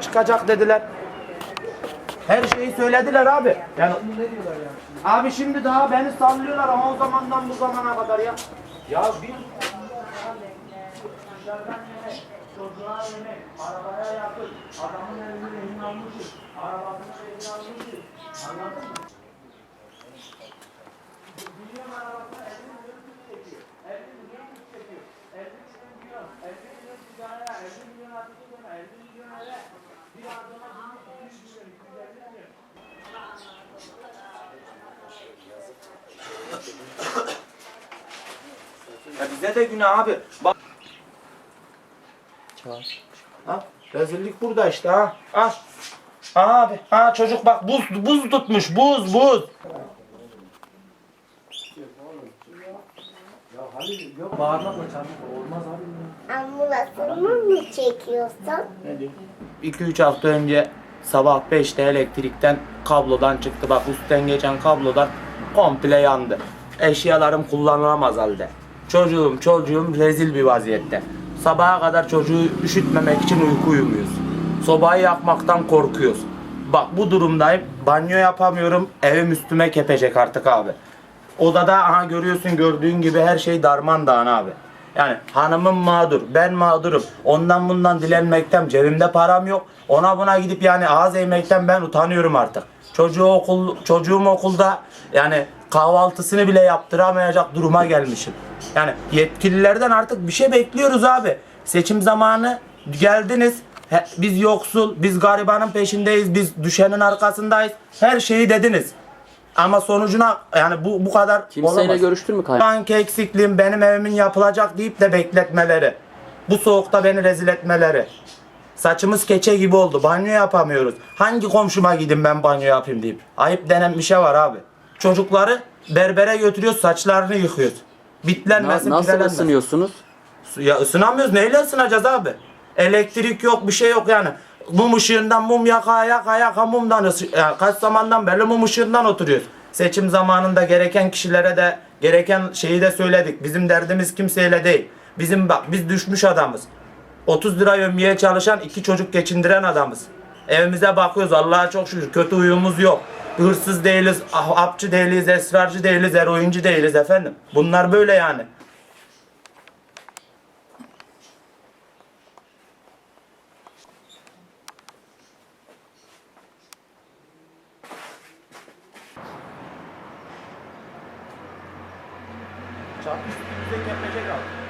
çıkacak dediler. Her şeyi söylediler abi. Yani Abi şimdi daha beni sallıyorlar ama o zamandan bu zamana kadar ya. Ya bir arabaya yakın, adamın evini rehin almışız, arabasını rehin almışız. Anladın mı? Ya bize de günah abi. Bak. Ha, rezillik burada işte ha. Ha. Ha abi. Ha çocuk bak buz buz tutmuş. Buz buz. Bağırmakla çarpık olmaz abi. Ambulansını mı çekiyorsun? Ne diyor? 2-3 hafta önce sabah 5'te elektrikten kablodan çıktı. Bak üstten geçen kablodan komple yandı. Eşyalarım kullanılamaz halde. Çocuğum çocuğum rezil bir vaziyette. Sabaha kadar çocuğu üşütmemek için uyku uyumuyoruz. Sobayı yakmaktan korkuyoruz. Bak bu durumdayım. Banyo yapamıyorum. Evim üstüme kepecek artık abi. Odada aha görüyorsun gördüğün gibi her şey darman dağın abi. Yani hanımım mağdur, ben mağdurum. Ondan bundan dilenmekten cebimde param yok. Ona buna gidip yani ağız eğmekten ben utanıyorum artık. Çocuğu okul, çocuğum okulda yani kahvaltısını bile yaptıramayacak duruma gelmişim. Yani yetkililerden artık bir şey bekliyoruz abi. Seçim zamanı geldiniz. He- biz yoksul, biz garibanın peşindeyiz, biz düşenin arkasındayız. Her şeyi dediniz. Ama sonucuna yani bu bu kadar Kimseyle olamaz. görüştün mü Şu kaymak? anki eksikliğim benim evimin yapılacak deyip de bekletmeleri. Bu soğukta beni rezil etmeleri. Saçımız keçe gibi oldu. Banyo yapamıyoruz. Hangi komşuma gidin ben banyo yapayım deyip. Ayıp denen bir şey var abi. Çocukları berbere götürüyoruz saçlarını yıkıyoruz. Na- Bitlenmesin, nasıl pirelenmesin. ısınıyorsunuz? Ya ısınamıyoruz. Neyle ısınacağız abi? Elektrik yok, bir şey yok yani. Mum ışığından mum yaka yaka yaka mumdan ısı- yani kaç zamandan beri mum ışığından oturuyoruz. Seçim zamanında gereken kişilere de gereken şeyi de söyledik. Bizim derdimiz kimseyle değil. Bizim bak biz düşmüş adamız. 30 lira yömyeye çalışan iki çocuk geçindiren adamız. Evimize bakıyoruz Allah'a çok şükür kötü huyumuz yok. Hırsız değiliz, ah- apçı değiliz, esrarcı değiliz, eroinci değiliz efendim. Bunlar böyle yani. Çarpı üstümüze kepecek abi.